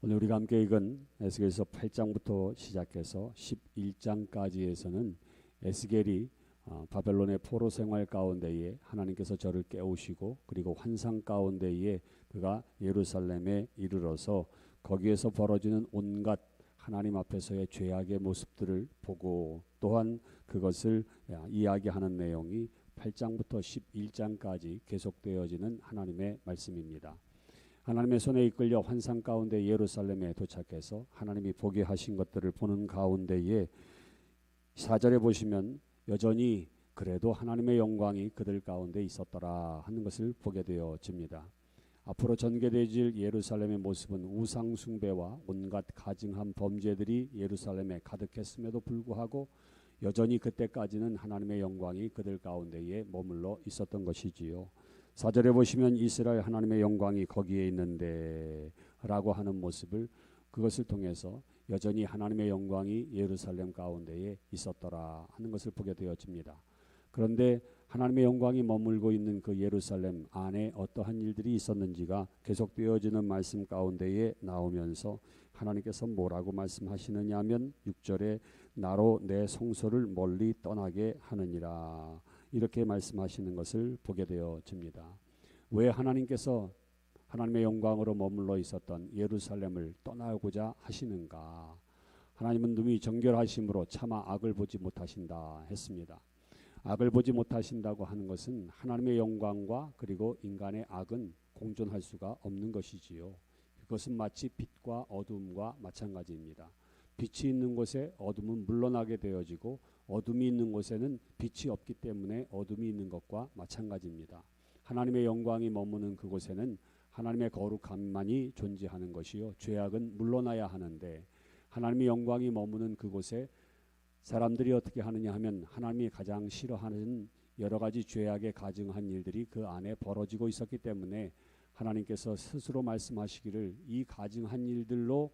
오늘 우리가 함께 읽은 에스겔서 8장부터 시작해서 11장까지에서는 에스겔이 어, 바벨론의 포로 생활 가운데에 하나님께서 저를 깨우시고 그리고 환상 가운데에 그가 예루살렘에 이르러서 거기에서 벌어지는 온갖 하나님 앞에서의 죄악의 모습들을 보고 또한 그것을 이야기하는 내용이 8장부터 11장까지 계속되어지는 하나님의 말씀입니다. 하나님의 손에 이끌려 환상 가운데 예루살렘에 도착해서 하나님이 보게 하신 것들을 보는 가운데에 사절에 보시면 여전히 그래도 하나님의 영광이 그들 가운데 있었더라 하는 것을 보게 되어집니다. 앞으로 전개되질 예루살렘의 모습은 우상 숭배와 온갖 가증한 범죄들이 예루살렘에 가득했음에도 불구하고 여전히 그때까지는 하나님의 영광이 그들 가운데에 머물러 있었던 것이지요. 사절에 보시면 이스라엘 하나님의 영광이 거기에 있는데 라고 하는 모습을 그것을 통해서 여전히 하나님의 영광이 예루살렘 가운데에 있었더라 하는 것을 보게 되어집니다. 그런데 하나님의 영광이 머물고 있는 그 예루살렘 안에 어떠한 일들이 있었는지가 계속되어지는 말씀 가운데에 나오면서 하나님께서 뭐라고 말씀하시느냐 하면 6절에 나로 내 성소를 멀리 떠나게 하느니라 이렇게 말씀하시는 것을 보게 되어집니다. 왜 하나님께서 하나님의 영광으로 머물러 있었던 예루살렘을 떠나고자 하시는가? 하나님은 눈이 정결하심으로 차마 악을 보지 못하신다 했습니다. 악을 보지 못하신다고 하는 것은 하나님의 영광과 그리고 인간의 악은 공존할 수가 없는 것이지요. 그것은 마치 빛과 어둠과 마찬가지입니다. 빛이 있는 곳에 어둠은 물러나게 되어지고 어둠이 있는 곳에는 빛이 없기 때문에 어둠이 있는 것과 마찬가지입니다. 하나님의 영광이 머무는 그곳에는 하나님의 거룩함만이 존재하는 것이요 죄악은 물러나야 하는데 하나님의 영광이 머무는 그곳에 사람들이 어떻게 하느냐 하면 하나님이 가장 싫어하는 여러 가지 죄악에 가증한 일들이 그 안에 벌어지고 있었기 때문에 하나님께서 스스로 말씀하시기를 이 가증한 일들로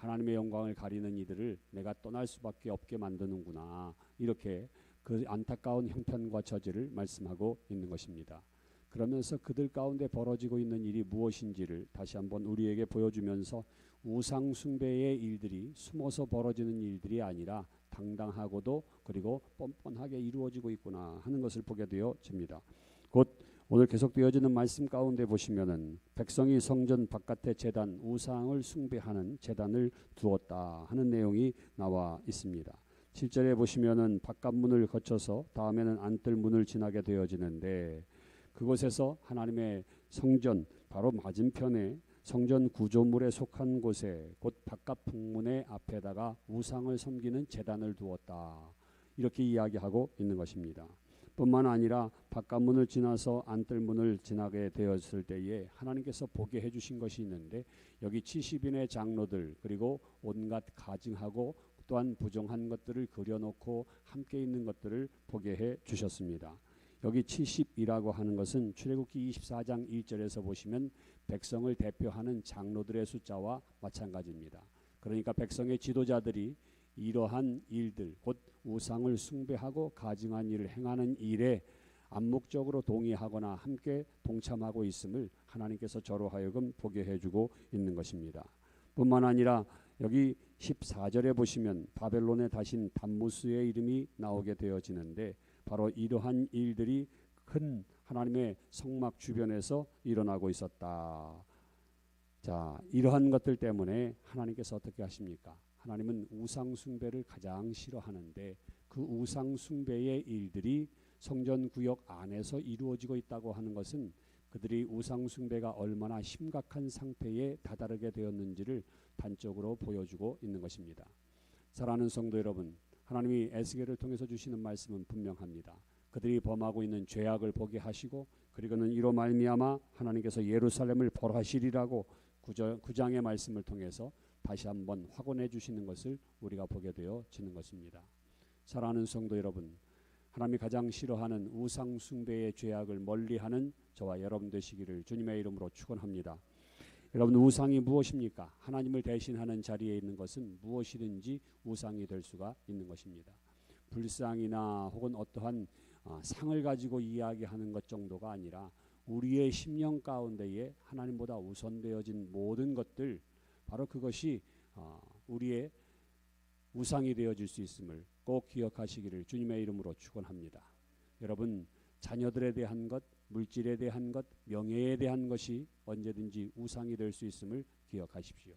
하나님의 영광을 가리는 이들을 내가 떠날 수밖에 없게 만드는구나. 이렇게 그 안타까운 형편과 처지를 말씀하고 있는 것입니다. 그러면서 그들 가운데 벌어지고 있는 일이 무엇인지를 다시 한번 우리에게 보여주면서 우상 숭배의 일들이 숨어서 벌어지는 일들이 아니라 당당하고도 그리고 뻔뻔하게 이루어지고 있구나 하는 것을 보게 되어집니다. 곧 오늘 계속 되어지는 말씀 가운데 보시면은 백성이 성전 바깥에 제단 우상을 숭배하는 제단을 두었다 하는 내용이 나와 있습니다. 7절에 보시면은 바깥 문을 거쳐서 다음에는 안뜰 문을 지나게 되어지는데 그곳에서 하나님의 성전 바로 맞은편에 성전 구조물에 속한 곳에 곧 바깥 북문의 앞에다가 우상을 섬기는 제단을 두었다. 이렇게 이야기하고 있는 것입니다. 뿐만 아니라 바깥문을 지나서 안뜰문을 지나게 되었을 때에 하나님께서 보게 해주신 것이 있는데 여기 70인의 장로들 그리고 온갖 가증하고 또한 부정한 것들을 그려놓고 함께 있는 것들을 보게 해 주셨습니다. 여기 70이라고 하는 것은 출애굽기 24장 1절에서 보시면 백성을 대표하는 장로들의 숫자와 마찬가지입니다. 그러니까 백성의 지도자들이 이러한 일들 곧 우상을 숭배하고 가증한 일을 행하는 일에 암묵적으로 동의하거나 함께 동참하고 있음을 하나님께서 저로 하여금 보게 해주고 있는 것입니다. 뿐만 아니라 여기 14절에 보시면 바벨론에 다신 담무스의 이름이 나오게 되어지는데 바로 이러한 일들이 큰 하나님의 성막 주변에서 일어나고 있었다. 자, 이러한 것들 때문에 하나님께서 어떻게 하십니까? 하나님은 우상 숭배를 가장 싫어하는데 그 우상 숭배의 일들이 성전 구역 안에서 이루어지고 있다고 하는 것은 그들이 우상 숭배가 얼마나 심각한 상태에 다다르게 되었는지를 단적으로 보여주고 있는 것입니다. 사랑하는 성도 여러분, 하나님이 에스겔을 통해서 주시는 말씀은 분명합니다. 그들이 범하고 있는 죄악을 보게 하시고 그리고는 이로 말미암아 하나님께서 예루살렘을 벌하시리라고 구장의 말씀을 통해서 다시 한번 확언해 주시는 것을 우리가 보게 되어지는 것입니다. 사랑하는 성도 여러분, 하나님이 가장 싫어하는 우상 숭배의 죄악을 멀리하는 저와 여러분 되시기를 주님의 이름으로 축원합니다. 여러분 우상이 무엇입니까? 하나님을 대신하는 자리에 있는 것은 무엇이든지 우상이 될 수가 있는 것입니다. 불상이나 혹은 어떠한 아, 상을 가지고 이야기하는 것 정도가 아니라 우리의 심령 가운데에 하나님보다 우선되어진 모든 것들 바로 그것이 어, 우리의 우상이 되어질 수 있음을 꼭 기억하시기를 주님의 이름으로 축원합니다. 여러분 자녀들에 대한 것, 물질에 대한 것, 명예에 대한 것이 언제든지 우상이 될 수 있음을 기억하십시오.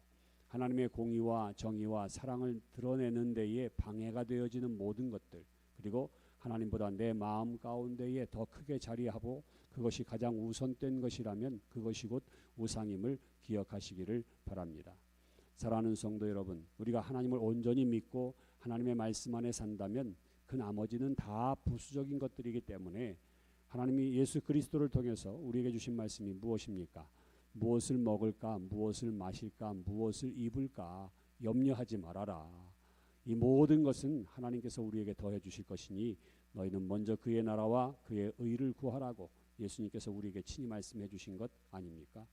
하나님의 공의와 정의와 사랑을 드러내는 데에 방해가 되어지는 모든 것들 그리고 하나님보다 내 마음 가운데에 더 크게 자리하고 그것이 가장 우선된 것이라면 그것이 곧 우상임을 기억하시기를 바랍니다. 사랑하는 성도 여러분, 우리가 하나님을 온전히 믿고 하나님의 말씀 안에 산다면 그 나머지는 다 부수적인 것들이기 때문에 하나님이 예수 그리스도를 통해서 우리에게 주신 말씀이 무엇입니까? 무엇을 먹을까, 무엇을 마실까, 무엇을 입을까 염려하지 말아라. 이 모든 것은 하나님께서 우리에게 더해 주실 것이니 너희는 먼저 그의 나라와 그의 의를 구하라고 예수님께서 우리에게 친히 말씀해 주신 것 아닙니까?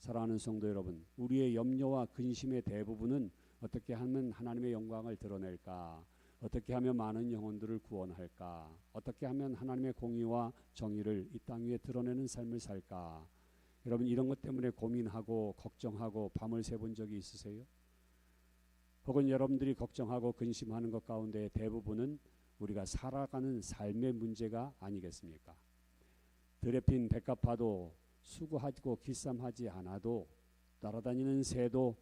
사랑하는 성도 여러분, 우리의 염려와 근심의 대부분은 어떻게 하면 하나님의 영광을 드러낼까? 어떻게 하면 많은 영혼들을 구원할까? 어떻게 하면 하나님의 공의와 정의를 이 땅 위에 드러내는 삶을 살까? 여러분 이런 것 때문에 고민하고 걱정하고 밤을 새본 적이 있으세요? 혹은 여러분들이 걱정하고 근심하는 것 가운데 대부분은 우리가 살아가는 삶의 문제가 아니겠습니까? 드레핀 백합화도 수고하고 기쌈하지 않아도 날아다니는 새도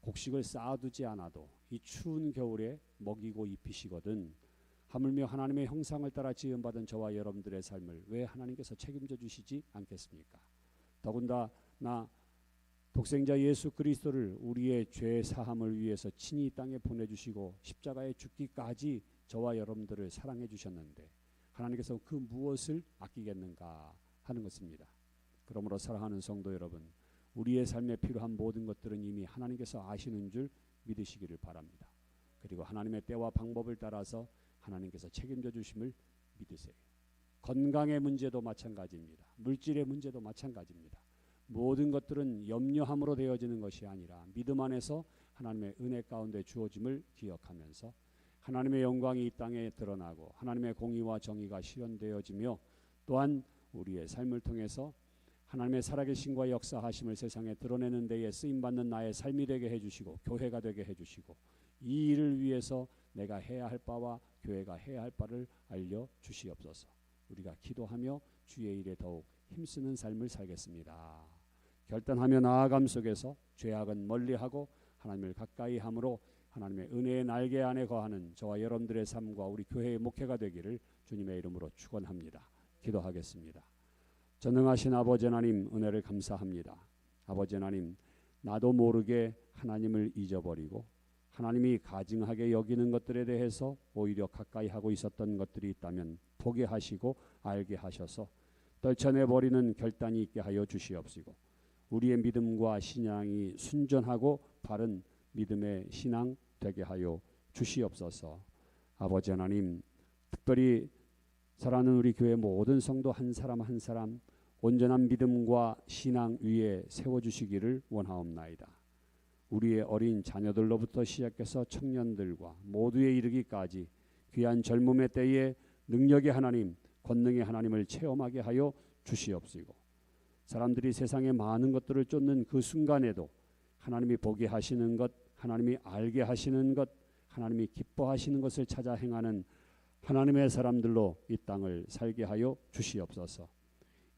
곡식을 쌓아두지 않아도 이 추운 겨울에 먹이고 입히시거든 하물며 하나님의 형상을 따라 지음받은 저와 여러분들의 삶을 왜 하나님께서 책임져 주시지 않겠습니까? 더군다나 독생자 예수 그리스도를 우리의 죄 사함을 위해서 친히 땅에 보내주시고 십자가에 죽기까지 저와 여러분들을 사랑해 주셨는데 하나님께서 그 무엇을 아끼겠는가 하는 것입니다. 그러므로 사랑하는 성도 여러분, 우리의 삶에 필요한 모든 것들은 이미 하나님께서 아시는 줄 믿으시기를 바랍니다. 그리고 하나님의 때와 방법을 따라서 하나님께서 책임져 주심을 믿으세요. 건강의 문제도 마찬가지입니다. 물질의 문제도 마찬가지입니다. 모든 것들은 염려함으로 되어지는 것이 아니라 믿음 안에서 하나님의 은혜 가운데 주어짐을 기억하면서 하나님의 영광이 이 땅에 드러나고 하나님의 공의와 정의가 실현되어지며 또한 우리의 삶을 통해서 하나님의 살아계신과 역사하심을 세상에 드러내는 데에 쓰임 받는 나의 삶이 되게 해주시고 교회가 되게 해주시고 이 일을 위해서 내가 해야 할 바와 교회가 해야 할 바를 알려 주시옵소서. 우리가 기도하며 주의 일에 더욱 힘쓰는 삶을 살겠습니다. 결단하며 나아감 속에서 죄악은 멀리하고 하나님을 가까이 함으로 하나님의 은혜의 날개 안에 거하는 저와 여러분들의 삶과 우리 교회의 목회가 되기를 주님의 이름으로 축원합니다. 기도하겠습니다. 전능하신 아버지 하나님 은혜를 감사합니다. 아버지 하나님 나도 모르게 하나님을 잊어버리고 하나님이 가증하게 여기는 것들에 대해서 오히려 가까이 하고 있었던 것들이 있다면 보게 하시고 알게 하셔서 떨쳐내 버리는 결단이 있게 하여 주시옵시고 우리의 믿음과 신앙이 순전하고 바른 믿음의 신앙 되게 하여 주시옵소서. 아버지 하나님, 특별히 사랑하는 우리 교회 모든 성도 한 사람 한 사람 온전한 믿음과 신앙 위에 세워 주시기를 원하옵나이다. 우리의 어린 자녀들로부터 시작해서 청년들과 모두에 이르기까지 귀한 젊음의 때에 능력의 하나님, 권능의 하나님을 체험하게 하여 주시옵시고 사람들이 세상의 많은 것들을 쫓는 그 순간에도 하나님이 보게 하시는 것, 하나님이 알게 하시는 것, 하나님이 기뻐하시는 것을 찾아 행하는 하나님의 사람들로 이 땅을 살게 하여 주시옵소서.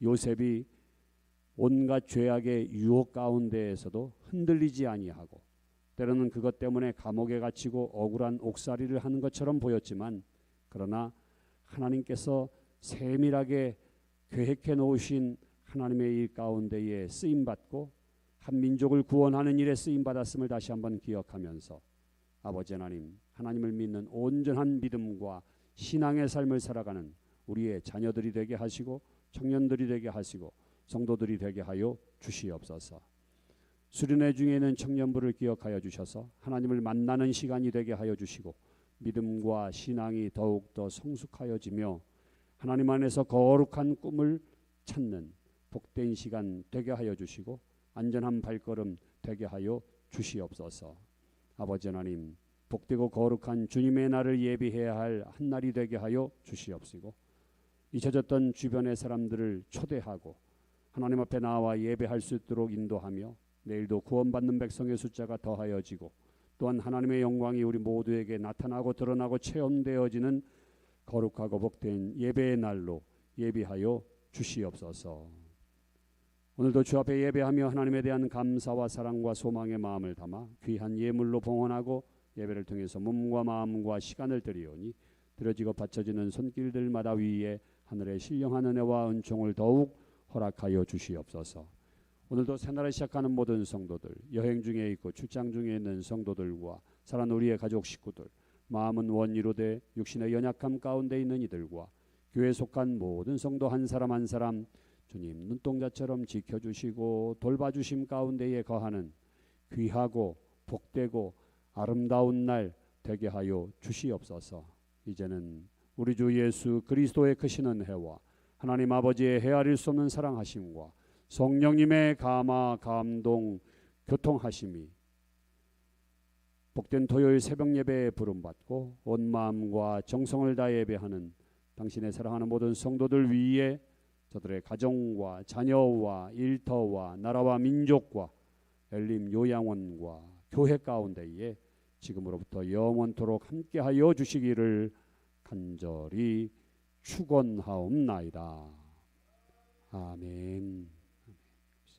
요셉이 온갖 죄악의 유혹 가운데에서도 흔들리지 아니하고 때로는 그것 때문에 감옥에 갇히고 억울한 옥살이를 하는 것처럼 보였지만 그러나 하나님께서 세밀하게 계획해 놓으신 하나님의 일 가운데에 쓰임 받고 한 민족을 구원하는 일에 쓰임 받았음을 다시 한번 기억하면서 아버지 하나님 하나님을 믿는 온전한 믿음과 신앙의 삶을 살아가는 우리의 자녀들이 되게 하시고 청년들이 되게 하시고 성도들이 되게 하여 주시옵소서. 수련회 중에는 청년부를 기억하여 주셔서 하나님을 만나는 시간이 되게 하여 주시고 믿음과 신앙이 더욱 더 성숙하여지며 하나님 안에서 거룩한 꿈을 찾는 복된 시간 되게 하여 주시고 안전한 발걸음 되게 하여 주시옵소서. 아버지 하나님 복되고 거룩한 주님의 날을 예비해야 할 한 날이 되게 하여 주시옵시고 잊혀졌던 주변의 사람들을 초대하고 하나님 앞에 나와 예배할 수 있도록 인도하며 내일도 구원받는 백성의 숫자가 더하여지고 또한 하나님의 영광이 우리 모두에게 나타나고 드러나고 체험되어지는 거룩하고 복된 예배의 날로 예비하여 주시옵소서. 오늘도 주 앞에 예배하며 하나님에 대한 감사와 사랑과 소망의 마음을 담아 귀한 예물로 봉헌하고 예배를 통해서 몸과 마음과 시간을 드리오니 드려지고 바쳐지는 손길들마다 위에 하늘의 신령한 은혜와 은총을 더욱 허락하여 주시옵소서. 오늘도 새날을 시작하는 모든 성도들, 여행 중에 있고 출장 중에 있는 성도들과 사랑 우리의 가족 식구들, 마음은 원이로되 육신의 연약함 가운데 있는 이들과 교회에 속한 모든 성도 한 사람 한 사람 주님 눈동자처럼 지켜주시고 돌봐주심 가운데에 거하는 귀하고 복되고 아름다운 날 되게 하여 주시옵소서. 이제는 우리 주 예수 그리스도의 크신 은혜와 하나님 아버지의 헤아릴 수 없는 사랑하심과 성령님의 감화 감동 교통하심이 복된 토요일 새벽 예배에 부름받고 온 마음과 정성을 다해 예배하는 당신의 사랑하는 모든 성도들 위에 저들의 가정과 자녀와 일터와 나라와 민족과 엘림 요양원과 교회 가운데에 지금으로부터 영원토록 함께하여 주시기를 간절히 축원하옵나이다. 아멘.